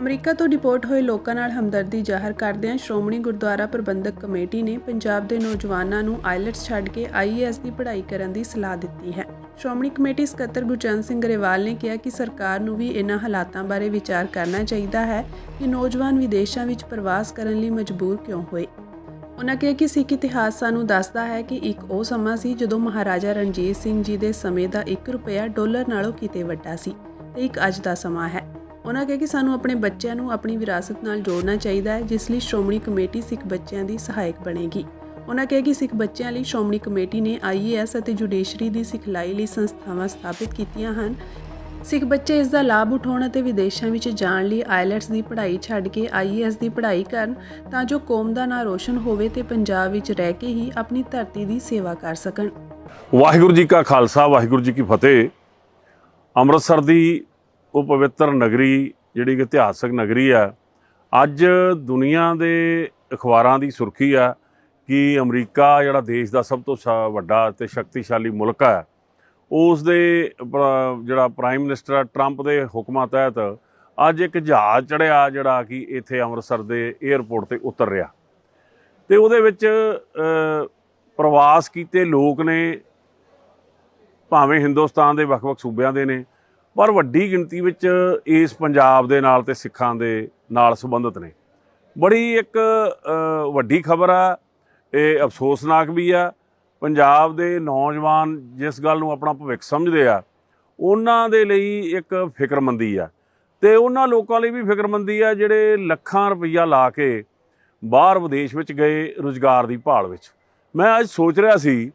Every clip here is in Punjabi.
ਅਮਰੀਕਾ ਤੋਂ ਡਿਪੋਰਟ ਹੋਏ ਲੋਕਾਂ ਨਾਲ ਹਮਦਰਦੀ ਜ਼ਾਹਰ ਕਰਦਿਆਂ ਸ਼੍ਰੋਮਣੀ ਗੁਰਦੁਆਰਾ ਪ੍ਰਬੰਧਕ ਕਮੇਟੀ ਨੇ ਪੰਜਾਬ ਦੇ ਨੌਜਵਾਨਾਂ ਨੂੰ ਆਈਲੈਟਸ ਛੱਡ ਕੇ ਆਈਏਐਸ ਦੀ ਪੜ੍ਹਾਈ ਕਰਨ ਦੀ ਸਲਾਹ ਦਿੱਤੀ ਹੈ। ਸ਼੍ਰੋਮਣੀ ਕਮੇਟੀ ਸਕੱਤਰ ਗੁਰਚਰਨ ਸਿੰਘ ਗਰੇਵਾਲ ਨੇ ਕਿਹਾ ਕਿ ਸਰਕਾਰ ਨੂੰ ਵੀ ਇਹਨਾਂ ਹਾਲਾਤਾਂ ਬਾਰੇ ਵਿਚਾਰ ਕਰਨਾ ਚਾਹੀਦਾ ਹੈ ਕਿ ਨੌਜਵਾਨ ਵਿਦੇਸ਼ਾਂ ਵਿੱਚ ਪ੍ਰਵਾਸ ਕਰਨ ਲਈ ਮਜਬੂਰ ਕਿਉਂ ਹੋਏ। ਉਹਨਾਂ ਕਿਹਾ ਕਿ ਸਿੱਖ ਇਤਿਹਾਸ ਸਾਨੂੰ ਦੱਸਦਾ ਹੈ ਕਿ ਇੱਕ ਉਹ ਸਮਾਂ ਸੀ ਜਦੋਂ ਮਹਾਰਾਜਾ ਰਣਜੀਤ ਸਿੰਘ ਜੀ ਦੇ ਸਮੇਂ ਦਾ 1 ਰੁਪਿਆ ਡਾਲਰ ਨਾਲੋਂ ਕਿਤੇ ਵੱਡਾ ਸੀ ਤੇ ਇੱਕ ਅੱਜ ਦਾ ਸਮਾਂ ਹੈ। ਉਹਨਾਂ ਕਿਹਾ ਕਿ ਸਾਨੂੰ ਆਪਣੇ ਬੱਚਿਆਂ ਨੂੰ ਆਪਣੀ ਵਿਰਾਸਤ ਨਾਲ ਜੋੜਨਾ ਚਾਹੀਦਾ ਹੈ, ਜਿਸ ਲਈ ਸ਼੍ਰੋਮਣੀ ਕਮੇਟੀ ਸਿੱਖ ਬੱਚਿਆਂ ਦੀ ਸਹਾਇਕ ਬਣੇਗੀ। ਉਹਨਾਂ ਕਿਹਾ ਕਿ ਸਿੱਖ ਬੱਚਿਆਂ ਲਈ ਸ਼੍ਰੋਮਣੀ ਕਮੇਟੀ ਨੇ ਆਈਏਐਸ ਅਤੇ ਜੁਡੀਸ਼ਰੀ ਦੀ ਸਿਖਲਾਈ ਲਈ ਸੰਸਥਾਵਾਂ ਸਥਾਪਿਤ ਕੀਤੀਆਂ ਹਨ। ਸਿੱਖ ਬੱਚੇ ਇਸ ਦਾ ਲਾਭ ਉਠਾਉਣ ਅਤੇ ਵਿਦੇਸ਼ਾਂ ਵਿੱਚ ਜਾਣ ਲਈ ਆਈਲੈਟਸ ਦੀ ਪੜ੍ਹਾਈ ਛੱਡ ਕੇ ਆਈਏਐਸ ਦੀ ਪੜ੍ਹਾਈ ਕਰਨ ਤਾਂ ਜੋ ਕੌਮ ਦਾ ਨਾਂ ਰੋਸ਼ਨ ਹੋਵੇ ਤੇ ਪੰਜਾਬ ਵਿੱਚ ਰਹਿ ਕੇ ਹੀ ਆਪਣੀ ਧਰਤੀ ਦੀ ਸੇਵਾ ਕਰ ਸਕਣ। ਵਾਹਿਗੁਰੂ ਜੀ ਕਾ ਖਾਲਸਾ, ਵਾਹਿਗੁਰੂ ਜੀ ਕੀ ਫਤਿਹ। ਅੰਮ੍ਰਿਤਸਰ ਦੀ ਉਹ ਪਵਿੱਤਰ ਨਗਰੀ, ਜਿਹੜੀ ਕਿ ਇਤਿਹਾਸਕ ਨਗਰੀ ਆ, ਅੱਜ ਦੁਨੀਆ ਦੇ ਅਖਬਾਰਾਂ ਦੀ ਸੁਰਖੀ ਆ ਕਿ ਅਮਰੀਕਾ, ਜਿਹੜਾ ਦੇਸ਼ ਦਾ ਸਭ ਤੋਂ ਸ- ਵੱਡਾ ਤੇ ਸ਼ਕਤੀਸ਼ਾਲੀ ਮੁਲਕ ਹੈ ਉਸ ਦੇ ਜਿਹੜਾ ਪ੍ਰਾਈਮ ਮਿਨਿਸਟਰ ਟਰੰਪ ਦੇ ਹੁਕਮਾਂ ਤਹਿਤ ਅੱਜ ਇੱਕ ਜਹਾਜ਼ ਚੜਿਆ ਜਿਹੜਾ ਕਿ ਇੱਥੇ ਅੰਮ੍ਰਿਤਸਰ ਦੇ 에ਅਰਪੋਰਟ ਤੇ ਉਤਰ ਰਿਹਾ। ਤੇ ਉਹਦੇ ਵਿੱਚ ਪ੍ਰਵਾਸ ਕੀਤੇ ਲੋਕ ਨੇ, ਭਾਵੇਂ ਹਿੰਦੁਸਤਾਨ ਦੇ ਵੱਖ-ਵੱਖ ਸੂਬਿਆਂ ਦੇ ਨੇ ਪਰ ਵੱਡੀ ਗਿਣਤੀ ਵਿੱਚ ਇਸ ਪੰਜਾਬ ਦੇ ਨਾਲ ਤੇ ਸਿੱਖਾਂ ਦੇ ਨਾਲ ਸੰਬੰਧਿਤ ਨੇ। ਬੜੀ ਇੱਕ ਵੱਡੀ ਖਬਰ ਆ, ਇਹ ਅਫਸੋਸਨਾਕ ਵੀ ਆ। ਪੰਜਾਬ ਦੇ ਨੌਜਵਾਨ ਜਿਸ ਗੱਲ ਨੂੰ ਆਪਣਾ ਭਵਿੱਖ ਸਮਝਦੇ ਆ, ਉਹਨਾਂ ਦੇ ਲਈ ਇੱਕ ਫਿਕਰਮੰਦੀ ਆ। ਤੇ ਉਹਨਾਂ ਲੋਕਾਂ ਲਈ ਵੀ ਫਿਕਰਮੰਦੀ ਆ, ਜਿਹੜੇ ਲੱਖਾਂ ਰੁਪਈਆ ਲਾ ਕੇ ਬਾਹਰ ਵਿਦੇਸ਼ ਵਿੱਚ ਗਏ ਰੁਜ਼ਗਾਰ ਦੀ ਭਾਲ ਵਿੱਚ। ਮੈਂ ਅੱਜ ਸੋਚ ਰਿਹਾ ਸੀ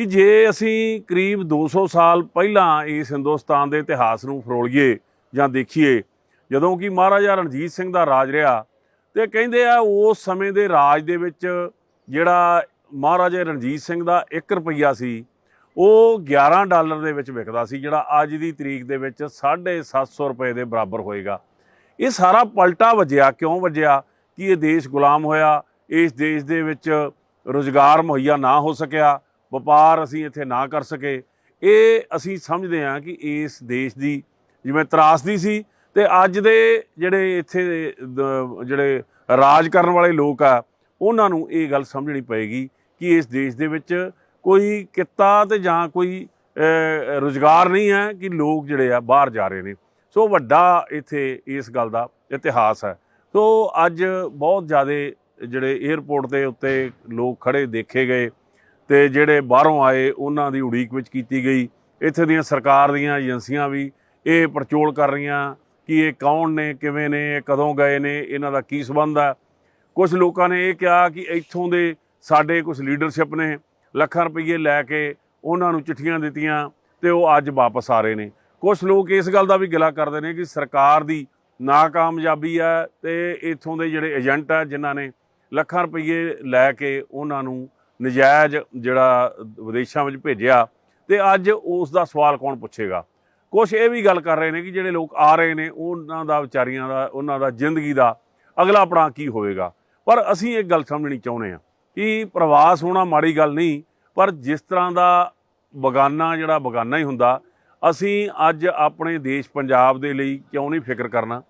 ਕਿ ਜੇ ਅਸੀਂ ਕਰੀਬ 200 ਸਾਲ ਪਹਿਲਾਂ ਇਸ ਹਿੰਦੁਸਤਾਨ ਦੇ ਇਤਿਹਾਸ ਨੂੰ ਫਰੋਲੀਏ ਜਾਂ ਦੇਖੀਏ, ਜਦੋਂ ਕਿ ਮਹਾਰਾਜਾ ਰਣਜੀਤ ਸਿੰਘ ਦਾ ਰਾਜ ਰਿਹਾ ਤੇ ਕਹਿੰਦੇ ਆ ਉਸ ਸਮੇਂ ਦੇ ਰਾਜ ਦੇ ਵਿੱਚ ਜਿਹੜਾ ਮਹਾਰਾਜਾ ਰਣਜੀਤ ਸਿੰਘ ਦਾ 1 ਰੁਪਈਆ ਸੀ, ਉਹ 11 ਡਾਲਰ ਦੇ ਵਿੱਚ ਵਿਕਦਾ ਸੀ, ਜਿਹੜਾ ਅੱਜ ਦੀ ਤਰੀਕ ਦੇ ਵਿੱਚ 750 ਰੁਪਏ ਦੇ ਬਰਾਬਰ ਹੋਏਗਾ। ਇਹ ਸਾਰਾ ਪਲਟਾ ਵੱਜਿਆ, ਕਿਉਂ ਵੱਜਿਆ? ਕਿ ਇਹ ਦੇਸ਼ ਗੁਲਾਮ ਹੋਇਆ, ਇਸ ਦੇਸ਼ ਦੇ ਵਿੱਚ ਰੁਜ਼ਗਾਰ ਮੁਹੱਈਆ ਨਾ ਹੋ ਸਕਿਆ ਵਪਾਰ ਅਸੀਂ ਇੱਥੇ ਨਾ ਕਰ ਸਕੇ। ਇਹ ਅਸੀਂ ਸਮਝਦੇ ਹਾਂ ਕਿ ਇਸ ਦੇਸ਼ ਦੀ ਜਿਵੇਂ ਤਰਾਸਦੀ ਸੀ ਤੇ ਅੱਜ ਦੇ ਜਿਹੜੇ ਇੱਥੇ ਜਿਹੜੇ ਰਾਜ ਕਰਨ ਵਾਲੇ ਲੋਕ ਆ ਉਹਨਾਂ ਨੂੰ ਇਹ ਗੱਲ ਸਮਝਣੀ ਪਏਗੀ ਕਿ ਇਸ ਦੇਸ਼ ਦੇ ਵਿੱਚ ਕੋਈ ਕਿੱਤਾ ਤੇ ਜਾਂ ਕੋਈ ਅ, ਰੁਜ਼ਗਾਰ ਨਹੀਂ ਹੈ ਕਿ ਲੋਕ ਜਿਹੜੇ ਆ ਬਾਹਰ ਜਾ ਰਹੇ ਨੇ। ਸੋ ਵੱਡਾ ਇੱਥੇ ਇਸ ਗੱਲ ਦਾ ਇਤਿਹਾਸ ਹੈ। ਸੋ ਅੱਜ ਬਹੁਤ ਜ਼ਿਆਦਾ ਜਿਹੜੇ 에ਅਰਪੋਰਟ ਦੇ ਉੱਤੇ ਲੋਕ ਖੜੇ ਦੇਖੇ ਗਏ। ਤੇ ਜਿਹੜੇ ਬਾਹਰੋਂ ਆਏ, ਉਹਨਾਂ ਦੀ ਉਡੀਕ ਵਿੱਚ ਕੀਤੀ ਗਈ। ਇੱਥੇ ਦੀਆਂ ਸਰਕਾਰ ਦੀਆਂ ਏਜੰਸੀਆਂ ਵੀ ਇਹ ਪਰਚੋਲ ਕਰ ਰਹੀਆਂ ਕਿ ਇਹ ਕੌਣ ਨੇ, ਕਿਵੇਂ ਨੇ, ਇਹ ਕਦੋਂ ਗਏ ਨੇ, ਇਹਨਾਂ ਦਾ ਕੀ ਸਬੰਧ ਹੈ ਕੁਝ ਲੋਕਾਂ ਨੇ ਇਹ ਕਿਹਾ ਕਿ ਇੱਥੋਂ ਦੇ ਸਾਡੇ ਕੁਝ ਲੀਡਰਸ਼ਿਪ ਨੇ ਲੱਖਾਂ ਰੁਪਏ ਲੈ ਕੇ ਉਹਨਾਂ ਨੂੰ ਚਿੱਠੀਆਂ ਦਿੱਤੀਆਂ ਤੇ ਉਹ ਅੱਜ ਵਾਪਸ ਆ ਰਹੇ ਨੇ। ਕੁਝ ਲੋਕ ਇਸ ਗੱਲ ਦਾ ਵੀ ਗਿਲਾ ਕਰਦੇ ਨੇ ਕਿ ਸਰਕਾਰ ਦੀ ਨਾਕਾਮਯਾਬੀ ਹੈ ਤੇ ਇੱਥੋਂ ਦੇ ਜਿਹੜੇ ਏਜੰਟ ਆ, ਜਿਨ੍ਹਾਂ ਨੇ ਲੱਖਾਂ ਰੁਪਏ ਲੈ ਕੇ ਉਹਨਾਂ ਨੂੰ ਨਜਾਇਜ਼ ਜਿਹੜਾ ਵਿਦੇਸ਼ਾਂ ਵਿੱਚ ਭੇਜਿਆ ਤੇ ਅੱਜ ਉਸ ਦਾ ਸਵਾਲ ਕੌਣ ਪੁੱਛੇਗਾ? ਕੁਝ ਇਹ ਵੀ ਗੱਲ ਕਰ ਰਹੇ ਨੇ ਕਿ ਜਿਹੜੇ ਲੋਕ ਆ ਰਹੇ ਨੇ, ਉਹਨਾਂ ਦਾ ਵਿਚਾਰੀਆਂ ਦਾ, ਉਹਨਾਂ ਦਾ ਜ਼ਿੰਦਗੀ ਦਾ ਅਗਲਾ ਪੜਾਅ ਕੀ ਹੋਵੇਗਾ? ਪਰ ਅਸੀਂ ਇੱਕ ਗੱਲ ਸਮਝਣੀ ਚਾਹੁੰਦੇ ਹਾਂ ਕਿ ਪ੍ਰਵਾਸ ਹੋਣਾ ਮਾੜੀ ਗੱਲ ਨਹੀਂ, ਪਰ ਜਿਸ ਤਰ੍ਹਾਂ ਦਾ ਬਗਾਨਾ ਜਿਹੜਾ ਬਗਾਨਾ ਹੀ ਹੁੰਦਾ, ਅਸੀਂ ਅੱਜ ਆਪਣੇ ਦੇਸ਼ ਪੰਜਾਬ ਦੇ ਲਈ ਕਿਉਂ ਨਹੀਂ ਫਿਕਰ ਕਰਨਾ?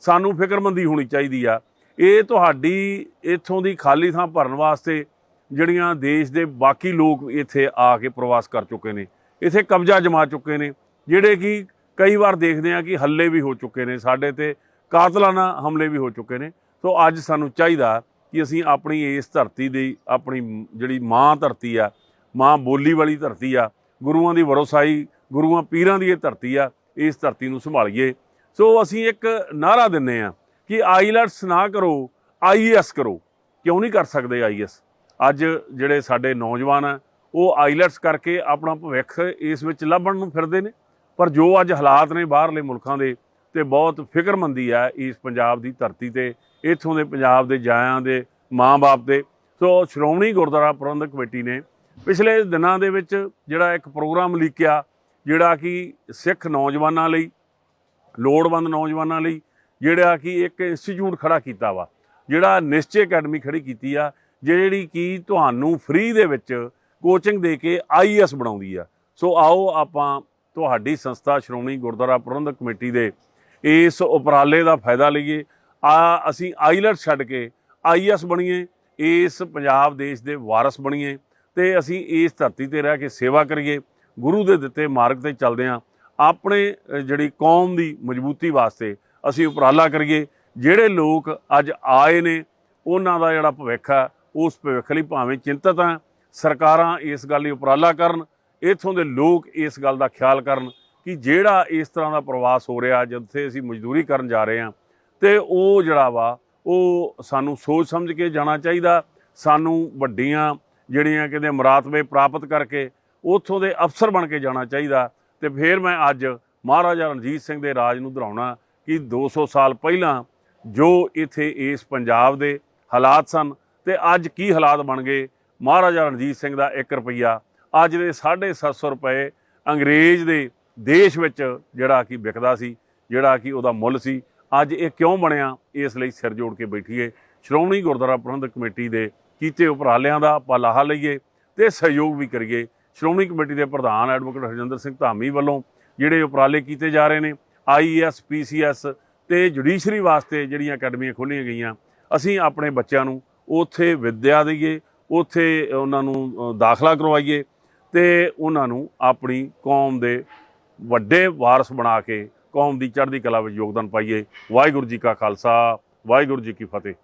ਸਾਨੂੰ ਫਿਕਰਮੰਦੀ ਹੋਣੀ ਚਾਹੀਦੀ ਆ। ਇਹ ਤੁਹਾਡੀ ਇੱਥੋਂ ਦੀ ਖਾਲੀ ਥਾਂ ਭਰਨ ਵਾਸਤੇ ਜਿਹੜੀਆਂ ਦੇਸ਼ ਦੇ ਬਾਕੀ ਲੋਕ ਇੱਥੇ ਆ ਕੇ ਪ੍ਰਵਾਸ ਕਰ ਚੁੱਕੇ ਨੇ, ਇੱਥੇ ਕਬਜ਼ਾ ਜਮਾ ਚੁੱਕੇ ਨੇ, ਜਿਹੜੇ ਕਿ ਕਈ ਵਾਰ ਦੇਖਦੇ ਆ ਕਿ ਹੱਲੇ ਵੀ ਹੋ ਚੁੱਕੇ ਨੇ, ਸਾਡੇ ਤੇ ਕਾਤਲਾਨਾ ਹਮਲੇ ਵੀ ਹੋ ਚੁੱਕੇ ਨੇ। ਸੋ ਅੱਜ ਸਾਨੂੰ ਚਾਹੀਦਾ ਕਿ ਅਸੀਂ ਆਪਣੀ ਇਸ ਧਰਤੀ ਦੀ, ਆਪਣੀ ਜਿਹੜੀ ਮਾਂ ਧਰਤੀ ਆ, ਮਾਂ ਬੋਲੀ ਵਾਲੀ ਧਰਤੀ ਆ, ਗੁਰੂਆਂ ਦੀ ਵਰੋਸਾਈ, ਗੁਰੂਆਂ ਪੀਰਾਂ ਦੀ ਇਹ ਧਰਤੀ ਆ, ਇਸ ਧਰਤੀ ਨੂੰ ਸੰਭਾਲੀਏ। ਸੋ ਅਸੀਂ ਇੱਕ ਨਾਰਾ ਦਿੰਨੇ ਆ ਕਿ ਆਈਲੈਟਸ ਨਾ ਕਰੋ ਆਈਐਸ ਕਰੋ। ਕਿਉਂ ਨਹੀਂ ਕਰ ਸਕਦੇ ਆਈਐਸ ਅੱਜ ਜਿਹੜੇ ਸਾਡੇ ਨੌਜਵਾਨ ਆ, ਉਹ ਆਈਲੈਟਸ ਕਰਕੇ ਆਪਣਾ ਭਵਿੱਖ ਇਸ ਵਿੱਚ ਲੱਭਣ ਨੂੰ ਫਿਰਦੇ ਨੇ। ਪਰ ਜੋ ਅੱਜ ਹਾਲਾਤ ਨੇ ਬਾਹਰਲੇ ਮੁਲਕਾਂ ਦੇ, ਤੇ ਬਹੁਤ ਫਿਕਰਮੰਦੀ ਆ ਇਸ ਪੰਜਾਬ ਦੀ ਧਰਤੀ ਤੇ, ਇੱਥੋਂ ਦੇ ਪੰਜਾਬ ਦੇ ਜਾਇਆਂ ਦੇ ਮਾਂ-ਬਾਪ ਦੇ। ਸੋ ਸ਼੍ਰੋਮਣੀ ਗੁਰਦੁਆਰਾ ਪ੍ਰਬੰਧਕ ਕਮੇਟੀ ਨੇ ਪਿਛਲੇ ਦਿਨਾਂ ਦੇ ਵਿੱਚ ਜਿਹੜਾ ਇੱਕ ਪ੍ਰੋਗਰਾਮ ਲਿਖਿਆ ਜਿਹੜਾ ਕਿ ਸਿੱਖ ਨੌਜਵਾਨਾਂ ਲਈ, ਲੋੜਵੰਦ ਨੌਜਵਾਨਾਂ ਲਈ, ਜਿਹੜਾ ਕਿ ਇੱਕ ਇੰਸਟੀਚਿਊਟ ਖੜਾ ਕੀਤਾ ਵਾ, ਜਿਹੜਾ ਨਿਸ਼ਚੇ ਅਕੈਡਮੀ ਖੜੀ ਕੀਤੀ ਆ ਜਿਹੜੀ ਕਿ ਤੁਹਾਨੂੰ ਫ੍ਰੀ ਦੇ ਵਿੱਚ ਕੋਚਿੰਗ ਦੇ ਕੇ ਆਈਐਸ ਬਣਾਉਂਦੀ ਆ। ਸੋ ਆਓ ਆਪਾਂ ਤੁਹਾਡੀ ਸੰਸਥਾ ਸ਼੍ਰੋਮਣੀ ਗੁਰਦੁਆਰਾ ਪ੍ਰਬੰਧਕ ਕਮੇਟੀ ਦੇ ਇਸ ਉਪਰਾਲੇ ਦਾ ਫਾਇਦਾ ਲਈਏ। ਆ, ਅਸੀਂ ਆਈਲੈਟ ਛੱਡ ਕੇ ਆਈਐਸ ਬਣੀਏ, ਇਸ ਪੰਜਾਬ ਦੇਸ਼ ਦੇ ਵਾਰਸ ਬਣੀਏ ਤੇ ਅਸੀਂ ਇਸ ਧਰਤੀ ਤੇ ਰਹਿ ਕੇ ਸੇਵਾ ਕਰੀਏ। ਗੁਰੂ ਦੇ ਦਿੱਤੇ ਮਾਰਗ ਤੇ ਚੱਲਦੇ ਹਾਂ ਆਪਣੇ ਜਿਹੜੀ ਕੌਮ ਦੀ ਮਜ਼ਬੂਤੀ ਵਾਸਤੇ ਅਸੀਂ ਉਪਰਾਲਾ ਕਰੀਏ। ਜਿਹੜੇ ਲੋਕ ਅੱਜ ਆਏ ਨੇ, ਉਹਨਾਂ ਦਾ ਜਿਹੜਾ ਭਵਿੱਖ ਆ ਉਸ ਭਵਿੱਖ ਲਈ ਭਾਵੇਂ ਚਿੰਤਤ ਆ ਸਰਕਾਰਾਂ ਇਸ ਗੱਲ ਲਈ ਉਪਰਾਲਾ ਕਰਨ, ਇੱਥੋਂ ਦੇ ਲੋਕ ਇਸ ਗੱਲ ਦਾ ਖਿਆਲ ਕਰਨ ਕਿ ਜਿਹੜਾ ਇਸ ਤਰ੍ਹਾਂ ਦਾ ਪ੍ਰਵਾਸ ਹੋ ਰਿਹਾ, ਜਿੱਥੇ ਅਸੀਂ ਮਜ਼ਦੂਰੀ ਕਰਨ ਜਾ ਰਹੇ ਹਾਂ, ਤੇ ਉਹ ਜਿਹੜਾ ਵਾ, ਉਹ ਸਾਨੂੰ ਸੋਚ ਸਮਝ ਕੇ ਜਾਣਾ ਚਾਹੀਦਾ। ਸਾਨੂੰ ਵੱਡੀਆਂ ਜਿਹੜੀਆਂ ਕਹਿੰਦੇ ਮਰਾਤਬੇ ਪ੍ਰਾਪਤ ਕਰਕੇ ਉੱਥੋਂ ਦੇ ਅਫਸਰ ਬਣ ਕੇ ਜਾਣਾ ਚਾਹੀਦਾ। ਤੇ ਫਿਰ ਮੈਂ ਅੱਜ ਮਹਾਰਾਜਾ ਰਣਜੀਤ ਸਿੰਘ ਦੇ ਰਾਜ ਨੂੰ ਦੁਹਰਾਉਣਾ ਕਿ 200 ਸਾਲ ਪਹਿਲਾਂ ਜੋ ਇੱਥੇ ਇਸ ਪੰਜਾਬ ਦੇ ਹਾਲਾਤ ਸਨ ਤੇ ਅੱਜ ਕੀ ਹਾਲਾਤ ਬਣ ਗਏ? ਮਹਾਰਾਜਾ ਰਣਜੀਤ ਸਿੰਘ ਦਾ 1 ਰੁਪਈਆ। ਅੱਜ ਦੇ 750 ਰੁਪਏ ਅੰਗਰੇਜ਼ ਦੇ ਦੇਸ਼ ਵਿੱਚ ਜਿਹੜਾ ਕਿ ਵਿਕਦਾ ਸੀ, ਜਿਹੜਾ ਕਿ ਉਹਦਾ ਮੁੱਲ ਸੀ। ਅੱਜ ਇਹ ਕਿਉਂ ਬਣਿਆ? ਇਸ ਲਈ ਸਿਰ ਜੋੜ ਕੇ ਬੈਠੀਏ। ਸ਼੍ਰੋਮਣੀ ਗੁਰਦੁਆਰਾ ਪ੍ਰਬੰਧਕ ਕਮੇਟੀ ਦੇ ਕੀਤੇ ਉਪਰਾਲਿਆਂ ਦਾ ਆਪਾਂ ਲਾਹਾ ਲਈਏ ਤੇ ਸਹਿਯੋਗ ਵੀ ਕਰੀਏ। ਸ਼੍ਰੋਮਣੀ ਕਮੇਟੀ ਦੇ ਪ੍ਰਧਾਨ ਐਡਵੋਕੇਟ ਹਰਜਿੰਦਰ ਸਿੰਘ ਧਾਮੀ ਵੱਲੋਂ ਜਿਹੜੇ ਉਪਰਾਲੇ ਕੀਤੇ ਜਾ ਰਹੇ ਨੇ ਆਈਐਸ ਪੀਸੀਐਸ ਤੇ ਜੁਡੀਸ਼ਰੀ ਵਾਸਤੇ ਜਿਹੜੀਆਂ ਅਕੈਡਮੀਆਂ ਖੋਲ੍ਹੀਆਂ ਗਈਆਂ, ਅਸੀਂ ਆਪਣੇ ਬੱਚਿਆਂ ਨੂੰ ਉੱਥੇ ਵਿੱਦਿਆ ਦਈਏ, ਉੱਥੇ ਉਹਨਾਂ ਨੂੰ ਦਾਖਲਾ ਕਰਵਾਈਏ ਤੇ ਉਹਨਾਂ ਨੂੰ ਆਪਣੀ ਕੌਮ ਦੇ ਵੱਡੇ ਵਾਰਸ ਬਣਾ ਕੇ ਕੌਮ ਦੀ ਚੜ੍ਹਦੀ ਕਲਾ ਵਿੱਚ ਯੋਗਦਾਨ ਪਾਈਏ। ਵਾਹਿਗੁਰੂ ਜੀ ਕਾ ਖਾਲਸਾ, ਵਾਹਿਗੁਰੂ ਜੀ ਕੀ ਫਤਿਹ।